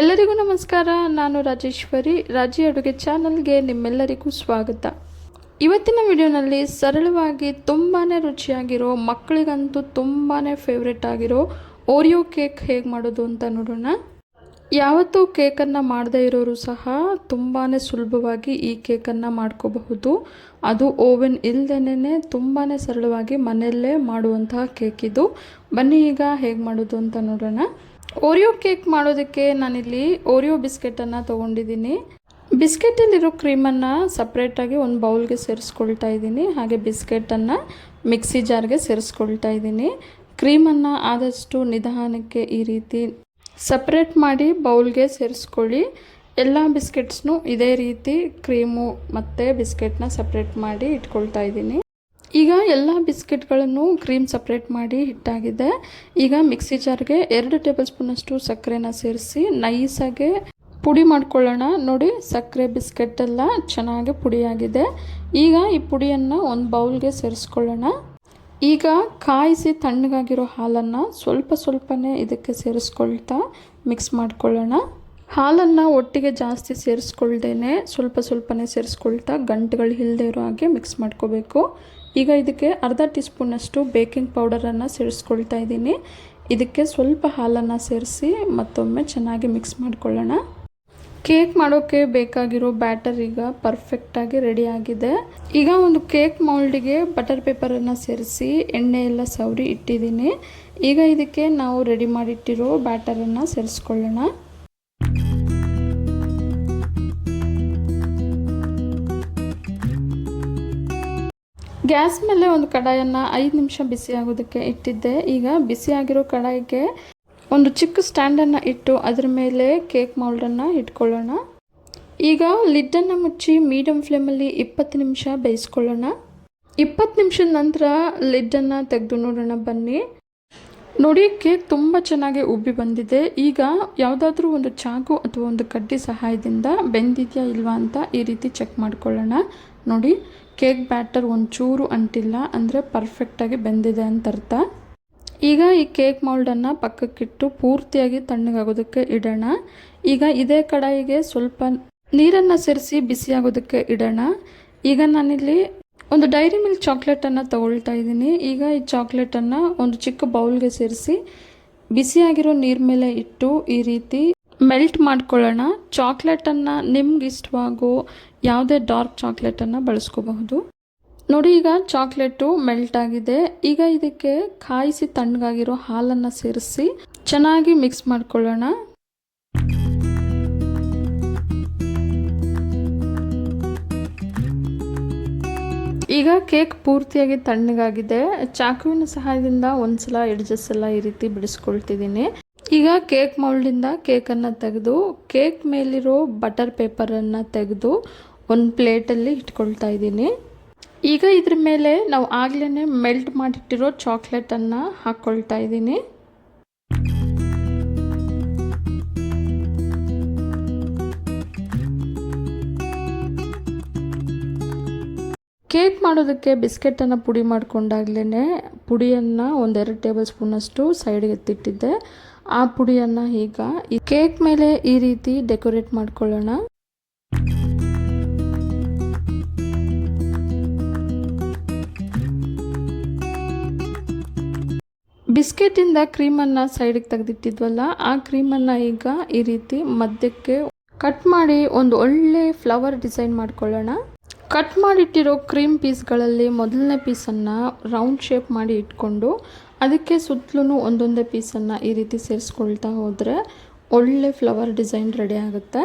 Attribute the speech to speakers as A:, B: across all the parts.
A: ಎಲ್ಲರಿಗೂ ನಮಸ್ಕಾರ, ನಾನು ರಾಜೇಶ್ವರಿ. ರಾಜಿ ಅಡುಗೆ ಚಾನಲ್ಗೆ ನಿಮ್ಮೆಲ್ಲರಿಗೂ ಸ್ವಾಗತ. ಇವತ್ತಿನ ವಿಡಿಯೋನಲ್ಲಿ ಸರಳವಾಗಿ ತುಂಬಾ ರುಚಿಯಾಗಿರೋ, ಮಕ್ಕಳಿಗಂತೂ ತುಂಬಾ ಫೇವ್ರೆಟ್ ಆಗಿರೋ ಓರಿಯೋ ಕೇಕ್ ಹೇಗೆ ಮಾಡೋದು ಅಂತ ನೋಡೋಣ. ಯಾವತ್ತೂ ಕೇಕನ್ನು ಮಾಡದೇ ಇರೋರು ಸಹ ತುಂಬಾ ಸುಲಭವಾಗಿ ಈ ಕೇಕನ್ನು ಮಾಡ್ಕೋಬಹುದು. ಅದು ಓವೆನ್ ಇಲ್ಲದೇ ತುಂಬಾ ಸರಳವಾಗಿ ಮನೆಯಲ್ಲೇ ಮಾಡುವಂತಹ ಕೇಕ್ ಇದು. ಬನ್ನಿ ಈಗ ಹೇಗೆ ಮಾಡೋದು ಅಂತ ನೋಡೋಣ. ಓರಿಯೋ ಕೇಕ್ ಮಾಡೋದಕ್ಕೆ ನಾನಿಲ್ಲಿ ಓರಿಯೋ ಬಿಸ್ಕೆಟನ್ನು ತೊಗೊಂಡಿದ್ದೀನಿ. ಬಿಸ್ಕೆಟಲ್ಲಿರೋ ಕ್ರೀಮನ್ನು ಸಪ್ರೇಟಾಗಿ ಒಂದು ಬೌಲ್ಗೆ ಸೇರಿಸ್ಕೊಳ್ತಾ ಇದ್ದೀನಿ. ಹಾಗೆ ಬಿಸ್ಕೆಟನ್ನು ಮಿಕ್ಸಿ ಜಾರ್ಗೆ ಸೇರಿಸ್ಕೊಳ್ತಾ ಇದ್ದೀನಿ. ಕ್ರೀಮನ್ನು ಆದಷ್ಟು ನಿಧಾನಕ್ಕೆ ಈ ರೀತಿ ಸಪ್ರೇಟ್ ಮಾಡಿ ಬೌಲ್ಗೆ ಸೇರಿಸ್ಕೊಳ್ಳಿ. ಎಲ್ಲ ಬಿಸ್ಕೆಟ್ಸ್ನು ಇದೇ ರೀತಿ ಕ್ರೀಮು ಮತ್ತು ಬಿಸ್ಕೆಟ್ನ ಸಪ್ರೇಟ್ ಮಾಡಿ ಇಟ್ಕೊಳ್ತಾ ಇದ್ದೀನಿ. ಈಗ ಎಲ್ಲ ಬಿಸ್ಕೆಟ್ಗಳನ್ನು ಕ್ರೀಮ್ ಸಪ್ರೇಟ್ ಮಾಡಿ ಹಿಟ್ಟಾಗಿದೆ. ಈಗ ಮಿಕ್ಸಿ ಜಾರ್ಗೆ ಎರಡು ಟೇಬಲ್ ಸ್ಪೂನಷ್ಟು ಸಕ್ಕರೆನ ಸೇರಿಸಿ ನೈಸಾಗೆ ಪುಡಿ ಮಾಡ್ಕೊಳ್ಳೋಣ. ನೋಡಿ, ಸಕ್ಕರೆ ಬಿಸ್ಕೆಟ್ ಎಲ್ಲ ಚೆನ್ನಾಗಿ ಪುಡಿಯಾಗಿದೆ. ಈಗ ಈ ಪುಡಿಯನ್ನು ಒಂದು ಬೌಲ್ಗೆ ಸೇರಿಸ್ಕೊಳ್ಳೋಣ. ಈಗ ಕಾಯಿಸಿ ತಣ್ಣಗಾಗಿರೋ ಹಾಲನ್ನು ಸ್ವಲ್ಪ ಸ್ವಲ್ಪನೇ ಇದಕ್ಕೆ ಸೇರಿಸ್ಕೊಳ್ತಾ ಮಿಕ್ಸ್ ಮಾಡ್ಕೊಳ್ಳೋಣ. ಹಾಲನ್ನು ಒಟ್ಟಿಗೆ ಜಾಸ್ತಿ ಸೇರಿಸ್ಕೊಳ್ದೇನೆ ಸ್ವಲ್ಪ ಸ್ವಲ್ಪನೇ ಸೇರಿಸ್ಕೊಳ್ತಾ ಗಂಟುಗಳು ಇಲ್ಲದೆ ಇರೋ ಹಾಗೆ ಮಿಕ್ಸ್ ಮಾಡ್ಕೋಬೇಕು. ಈಗ ಇದಕ್ಕೆ ಅರ್ಧ ಟೀ ಸ್ಪೂನಷ್ಟು ಬೇಕಿಂಗ್ ಪೌಡರನ್ನು ಸೇರಿಸ್ಕೊಳ್ತಾ ಇದ್ದೀನಿ. ಇದಕ್ಕೆ ಸ್ವಲ್ಪ ಹಾಲನ್ನು ಸೇರಿಸಿ ಮತ್ತೊಮ್ಮೆ ಚೆನ್ನಾಗಿ ಮಿಕ್ಸ್ ಮಾಡಿಕೊಳ್ಳೋಣ. ಕೇಕ್ ಮಾಡೋಕ್ಕೆ ಬೇಕಾಗಿರೋ ಬ್ಯಾಟರ್ ಈಗ ಪರ್ಫೆಕ್ಟಾಗಿ ರೆಡಿ ಆಗಿದೆ. ಈಗ ಒಂದು ಕೇಕ್ ಮೌಲ್ಡಿಗೆ ಬಟರ್ ಪೇಪರನ್ನು ಸೇರಿಸಿ ಎಣ್ಣೆ ಎಲ್ಲ ಸವರಿ ಇಟ್ಟಿದ್ದೀನಿ. ಈಗ ಇದಕ್ಕೆ ನಾವು ರೆಡಿ ಮಾಡಿಟ್ಟಿರೋ ಬ್ಯಾಟರನ್ನು ಸೇರಿಸ್ಕೊಳ್ಳೋಣ. ಗ್ಯಾಸ್ ಮೇಲೆ ಒಂದು ಕಡಾಯನ್ನು ಐದು ನಿಮಿಷ ಬಿಸಿ ಆಗೋದಕ್ಕೆ ಇಟ್ಟಿದ್ದೆ. ಈಗ ಬಿಸಿಯಾಗಿರೋ ಕಡಾಯಿಗೆ ಒಂದು ಚಿಕ್ಕ ಸ್ಟ್ಯಾಂಡನ್ನು ಇಟ್ಟು ಅದರ ಮೇಲೆ ಕೇಕ್ ಮೌಲ್ಡನ್ನು ಇಟ್ಕೊಳ್ಳೋಣ. ಈಗ ಲಿಡ್ಡನ್ನು ಮುಚ್ಚಿ ಮೀಡಿಯಮ್ ಫ್ಲೇಮಲ್ಲಿ ಇಪ್ಪತ್ತು ನಿಮಿಷ ಬೇಯಿಸ್ಕೊಳ್ಳೋಣ. ಇಪ್ಪತ್ತು ನಿಮಿಷದ ನಂತರ ಲಿಡ್ಡನ್ನು ತೆಗೆದು ನೋಡೋಣ ಬನ್ನಿ. ನೋಡಿ, ಕೇಕ್ ತುಂಬ ಚೆನ್ನಾಗಿ ಉಬ್ಬಿ ಬಂದಿದೆ. ಈಗ ಯಾವುದಾದ್ರೂ ಒಂದು ಚಾಕು ಅಥವಾ ಒಂದು ಕಡ್ಡಿ ಸಹಾಯದಿಂದ ಬೆಂದಿದೆಯಾ ಇಲ್ವಾ ಅಂತ ಈ ರೀತಿ ಚೆಕ್ ಮಾಡ್ಕೊಳ್ಳೋಣ. ನೋಡಿ, ಕೇಕ್ ಬ್ಯಾಟರ್ ಒಂಚೂರು ಅಂಟಿಲ್ಲ ಅಂದರೆ ಪರ್ಫೆಕ್ಟಾಗಿ ಬೆಂದಿದೆ ಅಂತ ಅರ್ಥ. ಈಗ ಈ ಕೇಕ್ ಮೌಲ್ಡನ್ನು ಪಕ್ಕಕ್ಕಿಟ್ಟು ಪೂರ್ತಿಯಾಗಿ ತಣ್ಣಗಾಗೋದಕ್ಕೆ ಇಡೋಣ. ಈಗ ಇದೇ ಕಡಾಯಿಗೆ ಸ್ವಲ್ಪ ನೀರನ್ನು ಸೇರಿಸಿ ಬಿಸಿಯಾಗೋದಕ್ಕೆ ಇಡೋಣ. ಈಗ ನಾನಿಲ್ಲಿ ಒಂದು ಡೈರಿ ಮಿಲ್ಕ್ ಚಾಕ್ಲೇಟನ್ನು ತಗೊಳ್ತಾ ಇದ್ದೀನಿ. ಈಗ ಈ ಚಾಕ್ಲೇಟನ್ನು ಒಂದು ಚಿಕ್ಕ ಬೌಲ್ಗೆ ಸೇರಿಸಿ ಬಿಸಿಯಾಗಿರೋ ನೀರು ಮೇಲೆ ಇಟ್ಟು ಈ ರೀತಿ ಮೆಲ್ಟ್ ಮಾಡ್ಕೊಳ್ಳೋಣ. ಚಾಕ್ಲೇಟನ್ನು ನಿಮ್ಗೆ ಇಷ್ಟವಾಗೋ ಯಾವುದೇ ಡಾರ್ಕ್ ಚಾಕ್ಲೇಟನ್ನು ಬಳಸ್ಕೋಬಹುದು. ನೋಡಿ, ಈಗ ಚಾಕ್ಲೇಟು ಮೆಲ್ಟ್ ಆಗಿದೆ. ಈಗ ಇದಕ್ಕೆ ಕಾಯಿಸಿ ತಣ್ಣಗಾಗಿರೋ ಹಾಲನ್ನು ಸೇರಿಸಿ ಚೆನ್ನಾಗಿ ಮಿಕ್ಸ್ ಮಾಡ್ಕೊಳ್ಳೋಣ. ಈಗ ಕೇಕ್ ಪೂರ್ತಿಯಾಗಿ ತಣ್ಣಗಾಗಿದೆ. ಚಾಕುವಿನ ಸಹಾಯದಿಂದ ಒಂದ್ಸಲ ಎಡ್ಜಸ್ ಎಲ್ಲ ಈ ರೀತಿ ಬಿಡಿಸ್ಕೊಳ್ತಿದ್ದೀನಿ. ಈಗ ಕೇಕ್ ಮೌಲ್ಡಿಂದ ಕೇಕನ್ನು ತೆಗೆದು, ಕೇಕ್ ಮೇಲಿರೋ ಬಟರ್ ಪೇಪರನ್ನು ತೆಗೆದು ಒಂದು ಪ್ಲೇಟಲ್ಲಿ ಇಟ್ಕೊಳ್ತಾ ಇದ್ದೀನಿ. ಈಗ ಇದ್ರ ಮೇಲೆ ನಾವು ಆಗ್ಲೇ ಮೆಲ್ಟ್ ಮಾಡಿಟ್ಟಿರೋ ಚಾಕ್ಲೇಟನ್ನು ಹಾಕ್ಕೊಳ್ತಾ ಇದ್ದೀನಿ. ಕೇಕ್ ಮಾಡೋದಕ್ಕೆ ಬಿಸ್ಕೆಟನ್ನು ಪುಡಿ ಮಾಡ್ಕೊಂಡಾಗ್ಲೇ ಪುಡಿಯನ್ನು ಒಂದೆರಡು ಟೇಬಲ್ ಸ್ಪೂನಷ್ಟು ಸೈಡ್ಗೆ ಎತ್ತಿಟ್ಟಿದ್ದೆ. ಆ ಪುಡಿಯನ್ನು ಈಗ ಈ ಕೇಕ್ ಮೇಲೆ ಈ ರೀತಿ ಡೆಕೋರೇಟ್ ಮಾಡ್ಕೊಳ್ಳೋಣ. ಬಿಸ್ಕೆಟಿಂದ ಕ್ರೀಮನ್ನು ಸೈಡಿಗೆ ತೆಗೆದಿಟ್ಟಿದ್ವಲ್ಲ, ಆ ಕ್ರೀಮನ್ನು ಈಗ ಈ ರೀತಿ ಮಧ್ಯಕ್ಕೆ ಕಟ್ ಮಾಡಿ ಒಂದು ಒಳ್ಳೆ ಫ್ಲವರ್ ಡಿಸೈನ್ ಮಾಡ್ಕೊಳ್ಳೋಣ. ಕಟ್ ಮಾಡಿಟ್ಟಿರೋ ಕ್ರೀಮ್ ಪೀಸ್ಗಳಲ್ಲಿ ಮೊದಲನೇ ಪೀಸನ್ನು ರೌಂಡ್ ಶೇಪ್ ಮಾಡಿ ಇಟ್ಕೊಂಡು, ಅದಕ್ಕೆ ಸುತ್ತಲೂ ಒಂದೊಂದೇ ಪೀಸನ್ನು ಈ ರೀತಿ ಸೇರಿಸ್ಕೊಳ್ತಾ ಹೋದರೆ ಒಳ್ಳೆ ಫ್ಲವರ್ ಡಿಸೈನ್ ರೆಡಿ ಆಗುತ್ತೆ.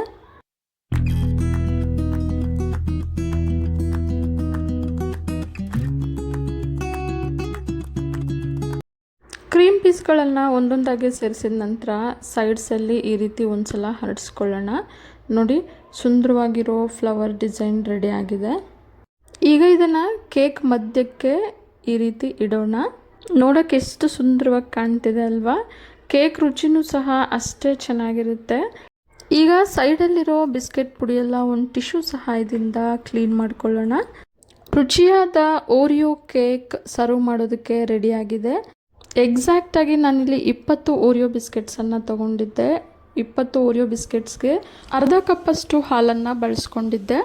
A: ಕ್ರೀಮ್ ಪೀಸ್ಗಳನ್ನು ಒಂದೊಂದಾಗಿ ಸೇರಿಸಿದ ನಂತರ ಸೈಡ್ಸಲ್ಲಿ ಈ ರೀತಿ ಒಂದ್ಸಲ ಹರಡಿಸ್ಕೊಳ್ಳೋಣ. ನೋಡಿ, ಸುಂದರವಾಗಿರೋ ಫ್ಲವರ್ ಡಿಸೈನ್ ರೆಡಿ ಆಗಿದೆ. ಈಗ ಇದನ್ನು ಕೇಕ್ ಮಧ್ಯಕ್ಕೆ ಈ ರೀತಿ ಇಡೋಣ. ನೋಡೋಕ್ಕೆ ಎಷ್ಟು ಸುಂದರವಾಗಿ ಕಾಣ್ತಿದೆ ಅಲ್ವಾ? ಕೇಕ್ ರುಚಿನೂ ಸಹ ಅಷ್ಟೇ ಚೆನ್ನಾಗಿರುತ್ತೆ. ಈಗ ಸೈಡಲ್ಲಿರೋ ಬಿಸ್ಕೆಟ್ ಪುಡಿಯೆಲ್ಲ ಒಂದು ಟಿಶ್ಯೂ ಸಹಾಯದಿಂದ ಕ್ಲೀನ್ ಮಾಡ್ಕೊಳ್ಳೋಣ. ರುಚಿಯಾದ ಓರಿಯೋ ಕೇಕ್ ಸರ್ವ್ ಮಾಡೋದಕ್ಕೆ ರೆಡಿಯಾಗಿದೆ ಎಕ್ಸಾಕ್ಟಾಗಿ ನಾನಿಲ್ಲಿ ಇಪ್ಪತ್ತು ಓರಿಯೋ ಬಿಸ್ಕೆಟ್ಸನ್ನು ತೊಗೊಂಡಿದ್ದೆ. ಇಪ್ಪತ್ತು ಓರಿಯೋ ಬಿಸ್ಕೆಟ್ಸ್ಗೆ ಅರ್ಧ ಕಪ್ಪಷ್ಟು ಹಾಲನ್ನು ಬಳಸ್ಕೊಂಡಿದ್ದೆ.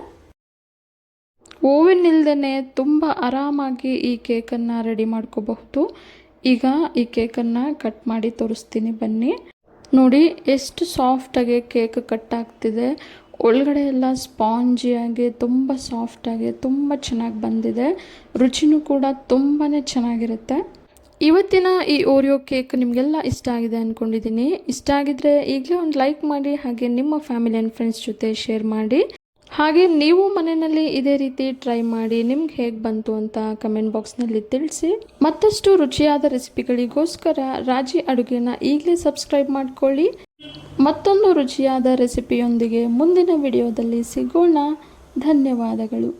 A: ಓವೆನ್ ಇಲ್ದೇ ತುಂಬ ಆರಾಮಾಗಿ ಈ ಕೇಕನ್ನು ರೆಡಿ ಮಾಡ್ಕೋಬಹುದು. ಈಗ ಈ ಕೇಕನ್ನು ಕಟ್ ಮಾಡಿ ತೋರಿಸ್ತೀನಿ ಬನ್ನಿ. ನೋಡಿ, ಎಷ್ಟು ಸಾಫ್ಟಾಗಿ ಕೇಕ್ ಕಟ್ ಆಗ್ತಿದೆ. ಒಳಗಡೆ ಎಲ್ಲ ಸ್ಪಾಂಜಿಯಾಗಿ ತುಂಬ ಸಾಫ್ಟಾಗಿ ತುಂಬ ಚೆನ್ನಾಗಿ ಬಂದಿದೆ. ರುಚಿನೂ ಕೂಡ ತುಂಬಾ ಚೆನ್ನಾಗಿರುತ್ತೆ. ಇವತ್ತಿನ ಈ ಓರಿಯೋ ಕೇಕ್ ನಿಮಗೆಲ್ಲ ಇಷ್ಟ ಆಗಿದೆ ಅಂದ್ಕೊಂಡಿದ್ದೀನಿ ಇಷ್ಟ ಆಗಿದ್ರೆ ಈಗಲೇ ಒಂದು ಲೈಕ್ ಮಾಡಿ, ಹಾಗೆ ನಿಮ್ಮ ಫ್ಯಾಮಿಲಿ ಆ್ಯಂಡ್ ಫ್ರೆಂಡ್ಸ್ ಜೊತೆ ಶೇರ್ ಮಾಡಿ. ಹಾಗೆ ನೀವು ಮನೆಯಲ್ಲಿ ಇದೇ ರೀತಿ ಟ್ರೈ ಮಾಡಿ, ನಿಮ್ಗೆ ಹೇಗೆ ಬಂತು ಅಂತ ಕಮೆಂಟ್ ಬಾಕ್ಸ್ನಲ್ಲಿ ತಿಳಿಸಿ. ಮತ್ತಷ್ಟು ರುಚಿಯಾದ ರೆಸಿಪಿಗಳಿಗೋಸ್ಕರ ರಾಜಿ ಅಡುಗೆನ ಈಗಲೇ ಸಬ್ಸ್ಕ್ರೈಬ್ ಮಾಡಿಕೊಳ್ಳಿ. ಮತ್ತೊಂದು ರುಚಿಯಾದ ರೆಸಿಪಿಯೊಂದಿಗೆ ಮುಂದಿನ ವಿಡಿಯೋದಲ್ಲಿ ಸಿಗೋಣ. ಧನ್ಯವಾದಗಳು.